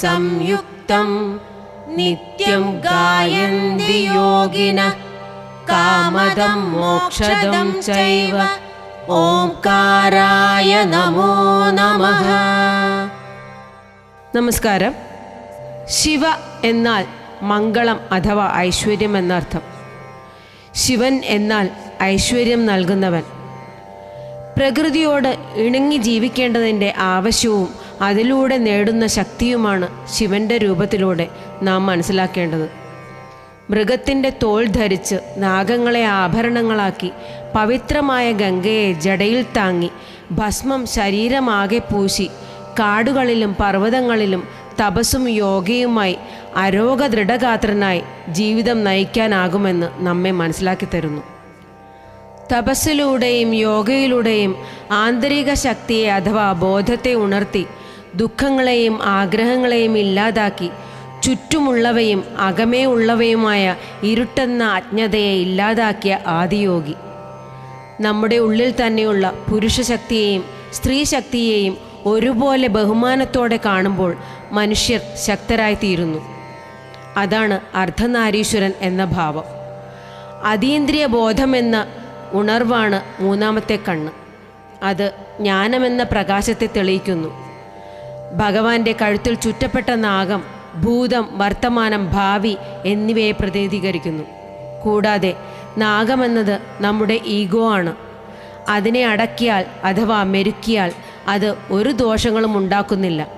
സംയുക്തം നിത്യം ഗായന്തി യോഗിന കാമദം മോക്ഷദം ചൈവ ഓംകാരായ നമോ നമഃ. നമസ്കാരം. ശിവ എന്നാൽ മംഗളം അഥവാ ഐശ്വര്യം എന്നർത്ഥം. ശിവൻ എന്നാൽ ഐശ്വര്യം നൽകുന്നവൻ. പ്രകൃതിയോട് ഇണങ്ങി ജീവിക്കേണ്ടതിന്റെ ആവശ്യവും അതിലൂടെ നേടുന്ന ശക്തിയുമാണ് ശിവന്റെ രൂപത്തിലൂടെ നാം മനസ്സിലാക്കേണ്ടത്. മൃഗത്തിന്റെ തോൾ ധരിച്ച് നാഗങ്ങളെ ആഭരണങ്ങളാക്കി പവിത്രമായ ഗംഗയെ ജടയിൽ താങ്ങി ഭസ്മം ശരീരമാകെ പൂശി കാടുകളിലും പർവതങ്ങളിലും തപസ്സും യോഗയുമായി അരോഗ ദൃഢഗാത്രനായി ജീവിതം നയിക്കാനാകുമെന്ന് നമ്മെ മനസ്സിലാക്കി തരുന്നു. തപസ്സിലൂടെയും യോഗയിലൂടെയും ആന്തരിക ശക്തിയെ അഥവാ ബോധത്തെ ഉണർത്തി ദുഃഖങ്ങളെയും ആഗ്രഹങ്ങളെയും ഇല്ലാതാക്കി. ചുറ്റുമുള്ളവയും അകമേ ഉള്ളവയുമായ ഇരുട്ടെന്ന അജ്ഞതയെ ഇല്ലാതാക്കിയ ആദിയോഗി. നമ്മുടെ ഉള്ളിൽ തന്നെയുള്ള പുരുഷശക്തിയെയും സ്ത്രീ ശക്തിയെയും ഒരുപോലെ ബഹുമാനത്തോടെ കാണുമ്പോൾ മനുഷ്യർ ശക്തരായിത്തീരുന്നു. അതാണ് അർദ്ധനാരീശ്വരൻ എന്ന ഭാവം. അതീന്ദ്രിയ ബോധമെന്ന ഉണർവാണ് മൂന്നാമത്തെ കണ്ണ്. അത് ജ്ഞാനമെന്ന പ്രകാശത്തെ തെളിയിക്കുന്നു. ഭഗവാന്റെ കഴുത്തിൽ ചുറ്റപ്പെട്ട നാഗം ഭൂതം വർത്തമാനം ഭാവി എന്നിവയെ പ്രതിനിധീകരിക്കുന്നു. കൂടാതെ നാഗമെന്നത് നമ്മുടെ ഈഗോ ആണ്. അതിനെ അടക്കിയാൽ അഥവാ മെരുക്കിയാൽ അത് ഒരു ദോഷങ്ങളും ഉണ്ടാക്കുന്നില്ല.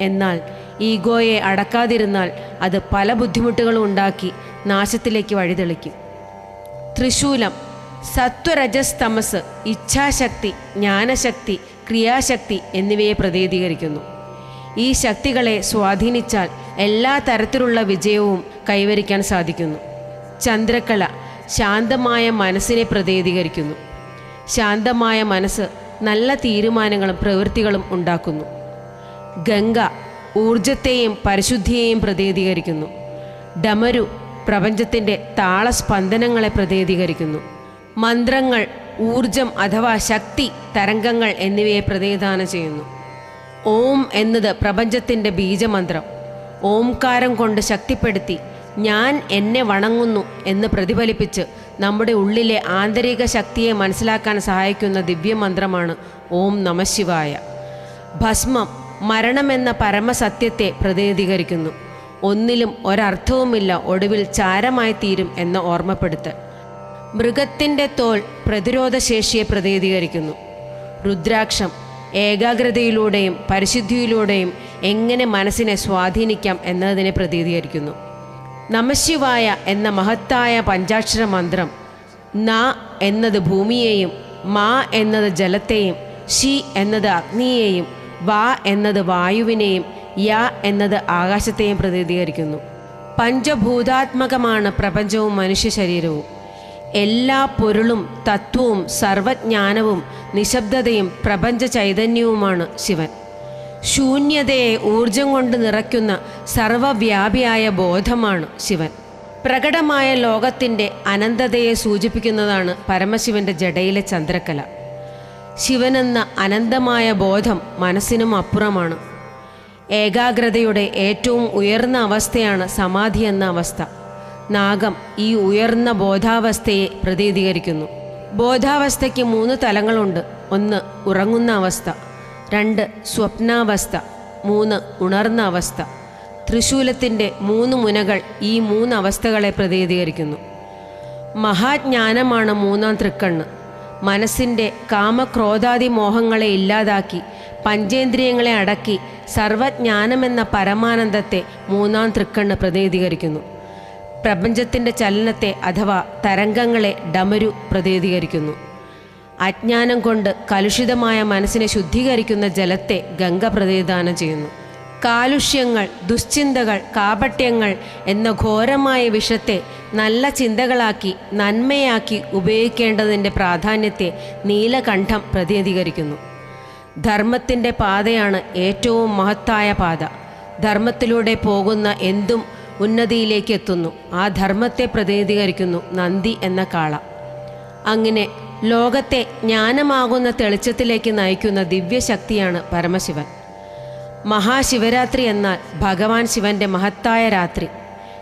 എന്നാൽ ഈഗോയെ അടക്കാതിരുന്നാൽ അത് പല ബുദ്ധിമുട്ടുകളും ഉണ്ടാക്കി നാശത്തിലേക്ക് വഴിതെളിക്കും. ത്രിശൂലം സത്വരജസ് തമസ് ഇച്ഛാശക്തി ജ്ഞാനശക്തി ക്രിയാശക്തി എന്നിവയെ പ്രതിനിധീകരിക്കുന്നു. ഈ ശക്തികളെ സ്വാധീനിച്ചാൽ എല്ലാ തരത്തിലുള്ള വിജയവും കൈവരിക്കാൻ സാധിക്കുന്നു. ചന്ദ്രക്കല ശാന്തമായ മനസ്സിനെ പ്രതിനിധീകരിക്കുന്നു ശാന്തമായ മനസ്സ് നല്ല തീരുമാനങ്ങളും പ്രവൃത്തികളും ഉണ്ടാക്കുന്നു. ഗംഗ ഊർജത്തെയും പരിശുദ്ധിയെയും പ്രതിനിധീകരിക്കുന്നു ഡമരു പ്രപഞ്ചത്തിന്റെ താളസ്പന്ദനങ്ങളെ പ്രതിനിധീകരിക്കുന്നു മന്ത്രങ്ങൾ ഊർജം അഥവാ ശക്തി തരംഗങ്ങൾ എന്നിവയെ പ്രതിനിധാനം ചെയ്യുന്നു. ഓം എന്നത് പ്രപഞ്ചത്തിന്റെ ബീജമന്ത്രം. ഓംകാരം കൊണ്ട് ശക്തിപ്പെടുത്തി ഞാൻ എന്നെ വണങ്ങുന്നു എന്ന് പ്രതിഫലിപ്പിച്ച് നമ്മുടെ ഉള്ളിലെ ആന്തരിക ശക്തിയെ മനസ്സിലാക്കാൻ സഹായിക്കുന്ന ദിവ്യമന്ത്രമാണ് ഓം നമശിവായ ഭസ്മം മരണമെന്ന പരമസത്യത്തെ പ്രതിനിധീകരിക്കുന്നു. ഒന്നിലും ഒരർത്ഥവുമില്ല ഒടുവിൽ ചാരമായി തീരും എന്ന ഓർമ്മപ്പെടുത്തൽ. മൃഗത്തിന്റെ തോൽ പ്രതിരോധശേഷിയെ പ്രതിനിധീകരിക്കുന്നു. രുദ്രാക്ഷം ഏകാഗ്രതയിലൂടെയും പരിശുദ്ധിയിലൂടെയും എങ്ങനെ മനസ്സിനെ സ്വാധീനിക്കാം എന്നതിനെ പ്രതിനിധീകരിക്കുന്നു നമശിവായ എന്ന മഹത്തായ പഞ്ചാക്ഷര മന്ത്രം ന എന്നത് ഭൂമിയെയും മാ എന്നത് ജലത്തെയും ഷി എന്നത് അഗ്നിയെയും വാ എന്നത് വായുവിനെയും യ എന്നത് ആകാശത്തെയും പ്രതിനിധീകരിക്കുന്നു പഞ്ചഭൂതാത്മകമാണ് പ്രപഞ്ചവും മനുഷ്യ ശരീരവും. എല്ലാ പൊരുളും തത്വവും സർവജ്ഞാനവും നിശബ്ദതയും പ്രപഞ്ച ചൈതന്യവുമാണ് ശിവൻ. ശൂന്യതയെ ഊർജം കൊണ്ട് നിറയ്ക്കുന്ന സർവവ്യാപിയായ ബോധമാണ് ശിവൻ. പ്രകടമായ ലോകത്തിന്റെ അനന്തതയെ സൂചിപ്പിക്കുന്നതാണ് പരമശിവന്റെ ജടയിലെ ചന്ദ്രക്കല ശിവനെന്ന അനന്തമായ ബോധം മനസ്സിനും അപ്പുറമാണ്. ഏകാഗ്രതയുടെ ഏറ്റവും ഉയർന്ന അവസ്ഥയാണ് സമാധി എന്ന അവസ്ഥ. നാഗം ഈ ഉയർന്ന ബോധാവസ്ഥയെ പ്രതിനിധീകരിക്കുന്നു ബോധാവസ്ഥയ്ക്ക് മൂന്ന് തലങ്ങളുണ്ട്. ഒന്ന് ഉറങ്ങുന്ന അവസ്ഥ രണ്ട് സ്വപ്നാവസ്ഥ മൂന്ന് ഉണർന്ന അവസ്ഥ. തൃശൂലത്തിന്റെ മൂന്ന് മുനകൾ ഈ മൂന്ന് അവസ്ഥകളെ പ്രതിനിധീകരിക്കുന്നു മഹാജ്ഞാനമാണ് മൂന്നാം തൃക്കണ്ണ്. മനസ്സിന്റെ കാമക്രോധാദി മോഹങ്ങളെ ഇല്ലാതാക്കി പഞ്ചേന്ദ്രിയങ്ങളെ അടക്കി സർവജ്ഞാനമെന്ന പരമാനന്ദത്തെ മൂന്നാം തൃക്കണ്ണ് പ്രതിനിധീകരിക്കുന്നു പ്രപഞ്ചത്തിന്റെ ചലനത്തെ അഥവാ തരംഗങ്ങളെ ഡമരു പ്രതിനിധീകരിക്കുന്നു അജ്ഞാനം കൊണ്ട് കലുഷിതമായ മനസ്സിനെ ശുദ്ധീകരിക്കുന്ന ജലത്തെ ഗംഗ പ്രതിനിധാനം ചെയ്യുന്നു. കാലുഷ്യങ്ങൾ ദുശ്ചിന്തകൾ കാപട്യങ്ങൾ എന്ന ഘോരമായ വിഷത്തെ നല്ല ചിന്തകളാക്കി നന്മയാക്കി ഉപയോഗിക്കേണ്ടതിന്റെ പ്രാധാന്യത്തെ നീലകണ്ഠം പ്രതിനിധീകരിക്കുന്നു ധർമ്മത്തിന്റെ പാതയാണ് ഏറ്റവും മഹത്തായ പാത. ധർമ്മത്തിലൂടെ പോകുന്ന എന്തും ഉന്നതിയിലേക്ക് എത്തുന്നു ആ ധർമ്മത്തെ പ്രതിനിധീകരിക്കുന്നു നന്ദി എന്ന കാള. അങ്ങനെ ലോകത്തെ ജ്ഞാനമാകുന്ന തെളിച്ചത്തിലേക്ക് നയിക്കുന്ന ദിവ്യശക്തിയാണ് പരമശിവൻ. മഹാശിവരാത്രി എന്നാൽ ഭഗവാൻ ശിവന്റെ മഹത്തായ രാത്രി.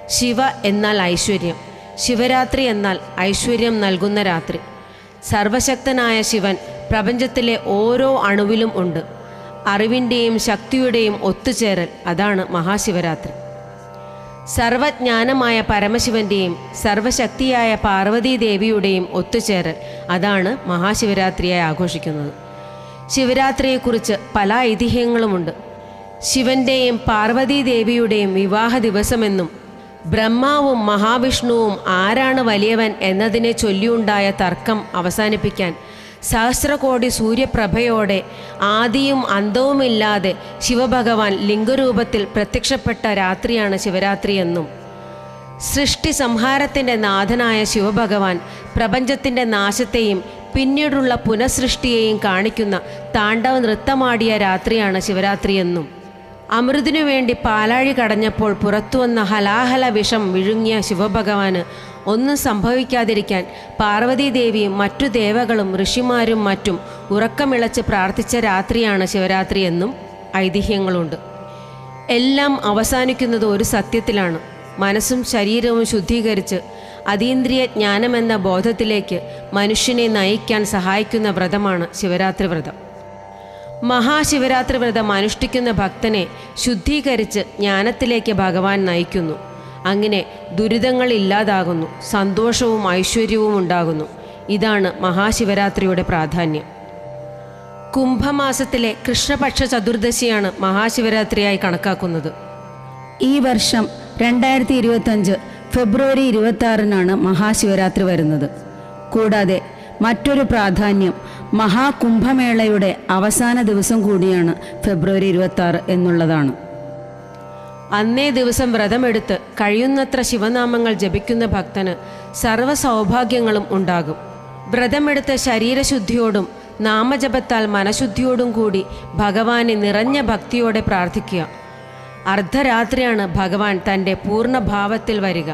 ശിവ എന്നാൽ ഐശ്വര്യം. ശിവരാത്രി എന്നാൽ ഐശ്വര്യം നൽകുന്ന രാത്രി. സർവശക്തനായ ശിവൻ പ്രപഞ്ചത്തിലെ ഓരോ അണുവിലും ഉണ്ട്. അറിവിന്റെയും ശക്തിയുടെയും ഒത്തുചേരൽ അതാണ് മഹാശിവരാത്രി. സർവജ്ഞാനമായ പരമശിവന്റെയും സർവശക്തിയായ പാർവതീദേവിയുടെയും ഒത്തുചേരൽ അതാണ് മഹാശിവരാത്രിയായി ആഘോഷിക്കുന്നത്. ശിവരാത്രിയെക്കുറിച്ച് പല ഐതിഹ്യങ്ങളുമുണ്ട്. ശിവന്റെയും പാർവതീ ദേവിയുടെയും വിവാഹ ദിവസമെന്നും ബ്രഹ്മാവും മഹാവിഷ്ണുവും ആരാണ് വലിയവൻ എന്നതിനെ ചൊല്ലിയുണ്ടായ തർക്കം അവസാനിപ്പിക്കാൻ സഹസ്രകോടി സൂര്യപ്രഭയോടെ ആദിയും അന്തവുമില്ലാതെ ശിവഭഗവാൻ ലിംഗരൂപത്തിൽ പ്രത്യക്ഷപ്പെട്ട രാത്രിയാണ് ശിവരാത്രിയെന്നും സൃഷ്ടി സംഹാരത്തിന്റെ നാഥനായ ശിവഭഗവാൻ പ്രപഞ്ചത്തിന്റെ നാശത്തെയും പിന്നീടുള്ള പുനഃസൃഷ്ടിയെയും കാണിക്കുന്ന താണ്ഡവ നൃത്തമാടിയ രാത്രിയാണ് ശിവരാത്രിയെന്നും അമൃതിനു വേണ്ടി പാലാഴി കടഞ്ഞപ്പോൾ പുറത്തുവന്ന ഹലാഹല വിഷം വിഴുങ്ങിയ ശിവഭഗവാന് ഒന്നും സംഭവിക്കാതിരിക്കാൻ പാർവതീദേവിയും മറ്റു ദേവകളും ഋഷിമാരും മറ്റും ഉറക്കമിളച്ച് പ്രാർത്ഥിച്ച രാത്രിയാണ് ശിവരാത്രി എന്നും ഐതിഹ്യങ്ങളുണ്ട്. എല്ലാം അവസാനിക്കുന്നത് ഒരു സത്യത്തിലാണ്. മനസ്സും ശരീരവും ശുദ്ധീകരിച്ച് അതീന്ദ്രിയ ജ്ഞാനമെന്ന ബോധത്തിലേക്ക് മനുഷ്യനെ നയിക്കാൻ സഹായിക്കുന്ന വ്രതമാണ് ശിവരാത്രി വ്രതം. മഹാശിവരാത്രി വ്രതം അനുഷ്ഠിക്കുന്ന ഭക്തനെ ശുദ്ധീകരിച്ച് ജ്ഞാനത്തിലേക്ക് ഭഗവാൻ നയിക്കുന്നു. അങ്ങനെ ദുരിതങ്ങൾ ഇല്ലാതാകുന്നു സന്തോഷവും ഐശ്വര്യവും ഉണ്ടാകുന്നു. ഇതാണ് മഹാശിവരാത്രിയുടെ പ്രാധാന്യം. കുംഭമാസത്തിലെ കൃഷ്ണപക്ഷ ചതുർദശിയാണ് മഹാശിവരാത്രിയായി കണക്കാക്കുന്നത്. ഈ വർഷം രണ്ടായിരത്തി ഇരുപത്തഞ്ച് ഫെബ്രുവരി ഇരുപത്തി ആറിനാണ് മഹാശിവരാത്രി വരുന്നത്. കൂടാതെ മറ്റൊരു പ്രാധാന്യം മഹാകുംഭമേളയുടെ അവസാന ദിവസം കൂടിയാണ് ഫെബ്രുവരി ഇരുപത്തി എന്നുള്ളതാണ്. അന്നേ ദിവസം വ്രതമെടുത്ത് കഴിയുന്നത്ര ശിവനാമങ്ങൾ ജപിക്കുന്ന ഭക്തന് സർവ സൗഭാഗ്യങ്ങളും ഉണ്ടാകും. വ്രതമെടുത്ത ശരീരശുദ്ധിയോടും നാമജപത്താൽ മനഃശുദ്ധിയോടും കൂടി ഭഗവാനെ നിറഞ്ഞ ഭക്തിയോടെ പ്രാർത്ഥിക്കുക. അർദ്ധരാത്രിയാണ് ഭഗവാൻ തന്റെ പൂർണഭാവത്തിൽ വരിക.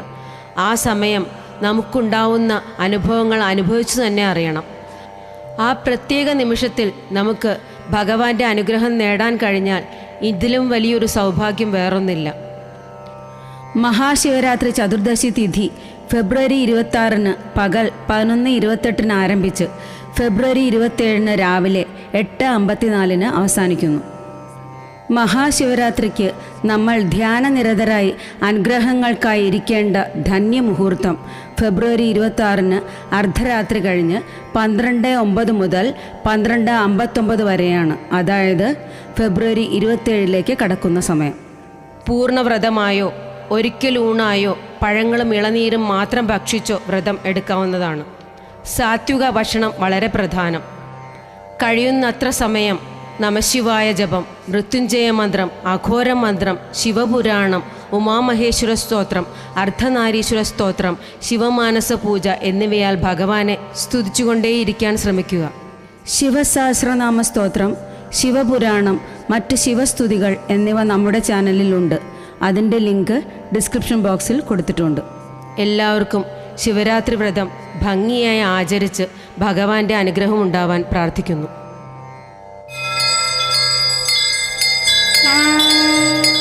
ആ സമയം നമുക്കുണ്ടാവുന്ന അനുഭവങ്ങൾ അനുഭവിച്ചു തന്നെ അറിയണം. ആ പ്രത്യേക നിമിഷത്തിൽ നമുക്ക് ഭഗവാന്റെ അനുഗ്രഹം നേടാൻ കഴിഞ്ഞാൽ ഇതിലും വലിയൊരു സൗഭാഗ്യം വേറൊന്നില്ല. മഹാശിവരാത്രി ചതുർദശി തിഥി ഫെബ്രുവരി ഇരുപത്തി ആറിന് പകൽ പതിനൊന്ന് ഇരുപത്തെട്ടിന് ആരംഭിച്ച് ഫെബ്രുവരി ഇരുപത്തേഴിന് രാവിലെ എട്ട് അമ്പത്തിനാലിന് അവസാനിക്കുന്നു. മഹാശിവരാത്രിക്ക് നമ്മൾ ധ്യാനനിരതരായി അനുഗ്രഹങ്ങൾക്കായി ഇരിക്കേണ്ട ധന്യമുഹൂർത്തം. ഫെബ്രുവരി ഇരുപത്തി അർദ്ധരാത്രി കഴിഞ്ഞ് പന്ത്രണ്ട് ഒമ്പത് മുതൽ പന്ത്രണ്ട് അമ്പത്തൊമ്പത് വരെയാണ്. അതായത് ഫെബ്രുവരി ഇരുപത്തേഴിലേക്ക് കടക്കുന്ന സമയം. പൂർണവ്രതമായോ ഒരിക്കലൂണായോ പഴങ്ങളും ഇളനീരും മാത്രം ഭക്ഷിച്ചോ വ്രതം എടുക്കാവുന്നതാണ്. സാത്വിക ഭക്ഷണം വളരെ പ്രധാനം. കഴിയുന്നത്ര സമയം നമശിവായ ജപം മൃത്യുഞ്ജയ മന്ത്രം അഘോര മന്ത്രം ശിവപുരാണം ഉമാമഹേശ്വര സ്തോത്രം അർദ്ധനാരീശ്വര സ്തോത്രം ശിവമാനസ പൂജ എന്നിവയാൽ ഭഗവാനെ സ്തുതിച്ചുകൊണ്ടേയിരിക്കാൻ ശ്രമിക്കുക. ശിവസഹസ്രനാമ സ്തോത്രം ശിവപുരാണം മറ്റ് ശിവസ്തുതികൾ എന്നിവ നമ്മുടെ ചാനലിലുണ്ട്. അതിന്റെ ലിങ്ക് ഡിസ്ക്രിപ്ഷൻ ബോക്സിൽ കൊടുത്തിട്ടുണ്ട്. എല്ലാവർക്കും ശിവരാത്രി വ്രതം ഭംഗിയായി ആചരിച്ച് ഭഗവാന്റെ അനുഗ്രഹം ഉണ്ടാവാൻ പ്രാർത്ഥിക്കുന്നു. Bye.